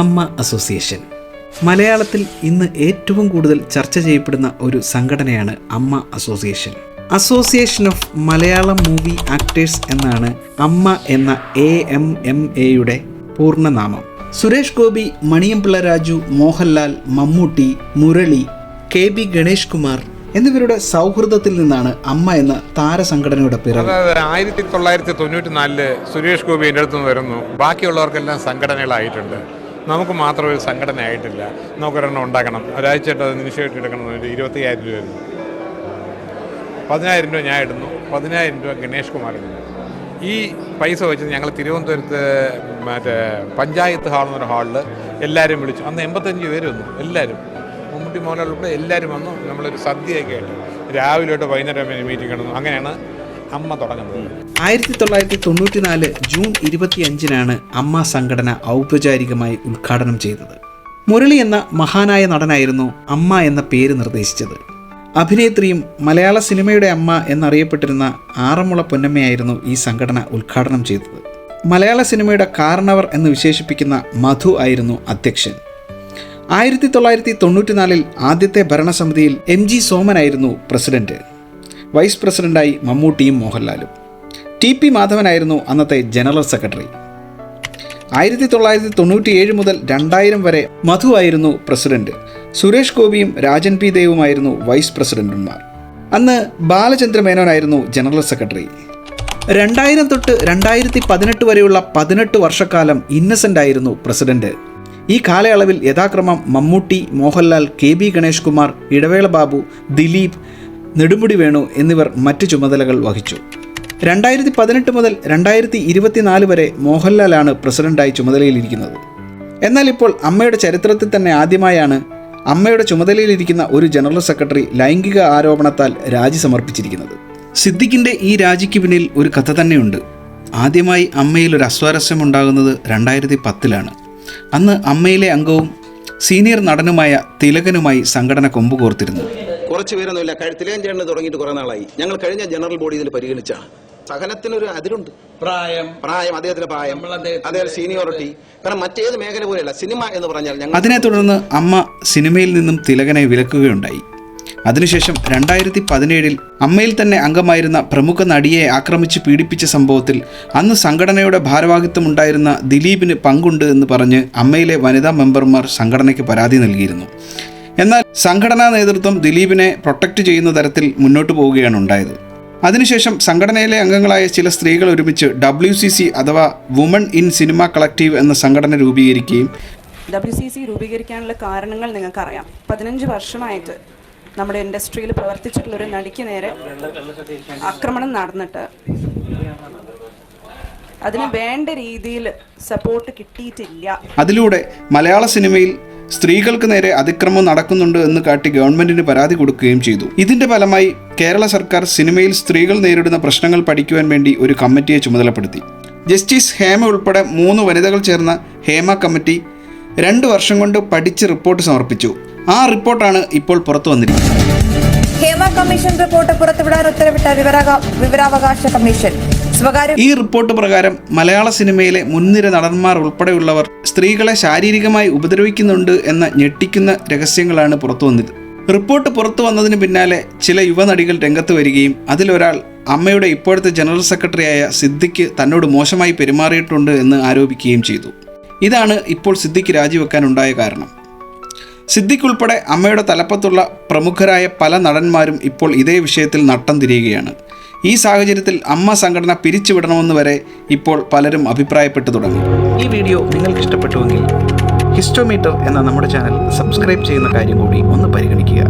അമ്മ അസോസിയേഷൻ. മലയാളത്തിൽ ഇന്ന് ഏറ്റവും കൂടുതൽ ചർച്ച ചെയ്യപ്പെടുന്ന ഒരു സംഘടനയാണ് Amma association. Association of Malayalam movie actors എന്നാണ് അമ്മ എന്ന എ എം എം എയുടെ പൂർണനാമം. സുരേഷ് ഗോപി മണിയംപിള്ള രാജു മോഹൻലാൽ മമ്മൂട്ടി മുരളി കെ ബി ഗണേഷ് കുമാർ എന്നിവരുടെ സൗഹൃദത്തിൽ നിന്നാണ് അമ്മ എന്ന താരസംഘടനയുടെ പിറവി. ആയിരത്തി തൊള്ളായിരത്തി തൊണ്ണൂറ്റി നാലിൽ സുരേഷ് ഗോപി എന്റെ അടുത്ത് നിന്ന് വരുന്നു. ബാക്കിയുള്ളവർക്കെല്ലാം സംഘടനകളായിട്ടുണ്ട്. നമുക്ക് മാത്രം ഒരു സംഘടന ആയിട്ടില്ല നമുക്കൊരെണ്ണം ഉണ്ടാക്കണം. ഒരാഴ്ചയായിട്ട് അത് നിമിഷമായിട്ട് എടുക്കണം. ഒരു ഇരുപത്തയ്യായിരം രൂപ വരുന്നു. പതിനായിരം രൂപ ഞാൻ ഇടുന്നു. പതിനായിരം രൂപ ഗണേഷ് കുമാർ ഇടുന്നു. ഈ പൈസ വെച്ച് ഞങ്ങൾ തിരുവനന്തപുരത്ത് മറ്റേ പഞ്ചായത്ത് ഹാൾ എന്നൊരു ഹാളിൽ എല്ലാവരും വിളിച്ചു. അന്ന് എൺപത്തഞ്ച് പേര് വന്നു എല്ലാവരും മമ്മൂട്ടി മോഹൻലാൽ ഉൾപ്പെടെ എല്ലാവരും വന്നു. നമ്മളൊരു സദ്യയൊക്കെ ആയിട്ട്. രാവിലെ തൊട്ട് വൈകുന്നേരം മീറ്റിംഗ് കിടന്നു. അങ്ങനെയാണ് അമ്മ തുടങ്ങുന്നത്. ആയിരത്തി തൊള്ളായിരത്തി തൊണ്ണൂറ്റിനാല് ജൂൺ ഇരുപത്തിയഞ്ചിനാണ് അമ്മ സംഘടന ഔപചാരികമായി ഉദ്ഘാടനം ചെയ്തത്. മുരളി എന്ന മഹാനായ നടനായിരുന്നു അമ്മ എന്ന പേര് നിർദ്ദേശിച്ചത്. അഭിനേത്രിയും മലയാള സിനിമയുടെ അമ്മ എന്നറിയപ്പെട്ടിരുന്ന ആറന്മുള പൊന്നമ്മയായിരുന്നു ഈ സംഘടന ഉദ്ഘാടനം ചെയ്തത്. മലയാള സിനിമയുടെ കാരണവർ എന്ന് വിശേഷിപ്പിക്കുന്ന മധു ആയിരുന്നു അധ്യക്ഷൻ. ആയിരത്തി തൊള്ളായിരത്തി തൊണ്ണൂറ്റിനാലിൽ ആദ്യത്തെ ഭരണസമിതിയിൽ എം ജി സോമനായിരുന്നു പ്രസിഡന്റ്. വൈസ് പ്രസിഡന്റായി മമ്മൂട്ടിയും മോഹൻലാലും. ടി പി മാധവനായിരുന്നു അന്നത്തെ ജനറൽ സെക്രട്ടറി. ആയിരത്തി തൊള്ളായിരത്തി തൊണ്ണൂറ്റിയേഴ് മുതൽ രണ്ടായിരം വരെ മധു ആയിരുന്നു പ്രസിഡന്റ്. സുരേഷ് ഗോപിയും രാജൻ പി ദേവുമായിരുന്നു വൈസ് പ്രസിഡന്റുമാർ. അന്ന് ബാലചന്ദ്ര മേനോനായിരുന്നു ജനറൽ സെക്രട്ടറി. രണ്ടായിരം തൊട്ട് രണ്ടായിരത്തി പതിനെട്ട് വരെയുള്ള പതിനെട്ട് വർഷക്കാലം ഇന്നസെന്റ് ആയിരുന്നു പ്രസിഡന്റ്. ഈ കാലയളവിൽ യഥാക്രമം മമ്മൂട്ടി മോഹൻലാൽ കെ ബി ഗണേഷ് കുമാർ ഇടവേള ബാബു ദിലീപ് നെടുമുടി വേണു എന്നിവർ മറ്റ് ചുമതലകൾ വഹിച്ചു. രണ്ടായിരത്തി പതിനെട്ട് മുതൽ രണ്ടായിരത്തി ഇരുപത്തിനാല് വരെ മോഹൻലാലാണ് പ്രസിഡന്റായി ചുമതലയിലിരിക്കുന്നത്. എന്നാൽ ഇപ്പോൾ അമ്മയുടെ ചരിത്രത്തിൽ തന്നെ ആദ്യമായാണ് അമ്മയുടെ ചുമതലയിലിരിക്കുന്ന ഒരു ജനറൽ സെക്രട്ടറി ലൈംഗിക ആരോപണത്താൽ രാജി സമർപ്പിച്ചിരിക്കുന്നത്. സിദ്ദിഖിന്റെ ഈ രാജിക്ക് പിന്നിൽ ഒരു കഥ തന്നെയുണ്ട്. ആദ്യമായി അമ്മയിൽ ഒരു അസ്വാരസ്യം ഉണ്ടാകുന്നത് രണ്ടായിരത്തി പത്തിലാണ് അന്ന് അമ്മയിലെ അംഗവും സീനിയർ നടനുമായ തിലകനുമായി സംഘടന കൊമ്പുകോർത്തിരുന്നു. കുറച്ച് പേരൊന്നുമില്ല. കഴുത്തിലേം ചേട്ടന് തുടങ്ങിയിട്ട് കുറെ നാളായി. ഞങ്ങൾ കഴിഞ്ഞ ജനറൽ ബോഡി ഇതിൽ പരിഗണിച്ചാണ് സഹനത്തിനൊരു അതിരുണ്ട്. പ്രായം. പ്രായം അദ്ദേഹത്തിന്റെ പ്രായം. അദ്ദേഹം സീനിയോറിറ്റി കാരണം മറ്റേത് മേഖല പോലെയല്ല. സിനിമ എന്ന് പറഞ്ഞാൽ ഞങ്ങൾ അതിനെ തുടർന്ന് അമ്മ സിനിമയിൽ നിന്നും തിലകനെ വിലക്കുകയുണ്ടായി. അതിനുശേഷം രണ്ടായിരത്തി പതിനേഴിൽ അമ്മയിൽ തന്നെ അംഗമായിരുന്ന പ്രമുഖ നടിയെ ആക്രമിച്ച് പീഡിപ്പിച്ച സംഭവത്തിൽ അന്ന് സംഘടനയുടെ ഭാരവാഹിത്വം ഉണ്ടായിരുന്ന ദിലീപിന് പങ്കുണ്ട് എന്ന് പറഞ്ഞ് അമ്മയിലെ വനിതാ മെമ്പർമാർ സംഘടനയ്ക്ക് പരാതി നൽകിയിരുന്നു. എന്നാൽ സംഘടനാ നേതൃത്വം ദിലീപിനെ പ്രൊട്ടക്റ്റ് ചെയ്യുന്ന തരത്തിൽ മുന്നോട്ട് പോവുകയാണ് ഉണ്ടായത്. അതിനുശേഷം സംഘടനയിലെ അംഗങ്ങളായ ചില സ്ത്രീകൾ ഒരുമിച്ച് ഡബ്ല്യു സി സി അഥവാ വുമൺ ഇൻ സിനിമ കളക്റ്റീവ് എന്ന സംഘടന രൂപീകരിക്കുകയും ഡബ്ല്യു സി സി രൂപീകരിക്കാനുള്ള കാരണങ്ങൾ നിങ്ങൾക്കറിയാം. പതിനഞ്ച് വർഷമായിട്ട് നമ്മുടെ ഇൻഡസ്ട്രിയിൽ പ്രവർത്തിച്ചിട്ടുള്ള ഒരു നടിക്ക് നേരെ ആക്രമണം നടന്നിട്ട് അതിന് വേണ്ട രീതിയിൽ സപ്പോർട്ട് കിട്ടിയിട്ടില്ല. അതിലൂടെ മലയാള സിനിമയിൽ സ്ത്രീകൾക്ക് നേരെ അതിക്രമം നടക്കുന്നുണ്ട് എന്ന് കാട്ടി ഗവൺമെന്റിന് പരാതി കൊടുക്കുകയും ചെയ്തു. ഇതിന്റെ ഫലമായി കേരള സർക്കാർ സിനിമയിൽ സ്ത്രീകൾ നേരിടുന്ന പ്രശ്നങ്ങൾ പഠിക്കുവാൻ വേണ്ടി ഒരു കമ്മിറ്റിയെ ചുമതലപ്പെടുത്തി. ജസ്റ്റിസ് ഹേമ ഉൾപ്പെടെ മൂന്ന് വനിതകൾ ചേർന്ന ഹേമ കമ്മിറ്റി രണ്ട് വർഷം കൊണ്ട് പഠിച്ച് റിപ്പോർട്ട് സമർപ്പിച്ചു. ആ റിപ്പോർട്ടാണ് ഇപ്പോൾ പുറത്തു വന്നിരിക്കുന്നത്. ഹേമ കമ്മീഷൻ റിപ്പോർട്ട് പുറത്തുവിടാൻ ഉത്തരവിട്ട വിവരാവകാശ കമ്മീഷൻ. ഈ റിപ്പോർട്ട് പ്രകാരം മലയാള സിനിമയിലെ മുൻനിര നടന്മാർ ഉൾപ്പെടെയുള്ളവർ സ്ത്രീകളെ ശാരീരികമായി ഉപദ്രവിക്കുന്നുണ്ട് എന്ന ഞെട്ടിക്കുന്ന രഹസ്യങ്ങളാണ് പുറത്തു വന്നത്. റിപ്പോർട്ട് പുറത്തു വന്നതിന് പിന്നാലെ ചില യുവനടികൾ രംഗത്ത് വരികയും അതിലൊരാൾ അമ്മയുടെ ഇപ്പോഴത്തെ ജനറൽ സെക്രട്ടറിയായ സിദ്ദിഖ് തന്നോട് മോശമായി പെരുമാറിയിട്ടുണ്ട് എന്ന് ആരോപിക്കുകയും ചെയ്തു. ഇതാണ് ഇപ്പോൾ സിദ്ദിഖ് രാജിവെക്കാനുണ്ടായ കാരണം. സിദ്ദിഖ് ഉൾപ്പെടെ അമ്മയുടെ തലപ്പത്തുള്ള പ്രമുഖരായ പല നടന്മാരും ഇപ്പോൾ ഇതേ വിഷയത്തിൽ നട്ടം തിരിയുകയാണ്. ഈ സാഹചര്യത്തിൽ അമ്മ സംഘടന പിരിച്ചുവിടണമെന്ന് വരെ ഇപ്പോൾ പലരും അഭിപ്രായപ്പെട്ടു തുടങ്ങി. ഈ വീഡിയോ നിങ്ങൾക്ക് ഇഷ്ടപ്പെട്ടുവെങ്കിൽ ഹിസ്റ്റോമീറ്റർ എന്ന നമ്മുടെ ചാനൽ സബ്സ്ക്രൈബ് ചെയ്യുന്ന കാര്യം കൂടി ഒന്ന് പരിഗണിക്കുക.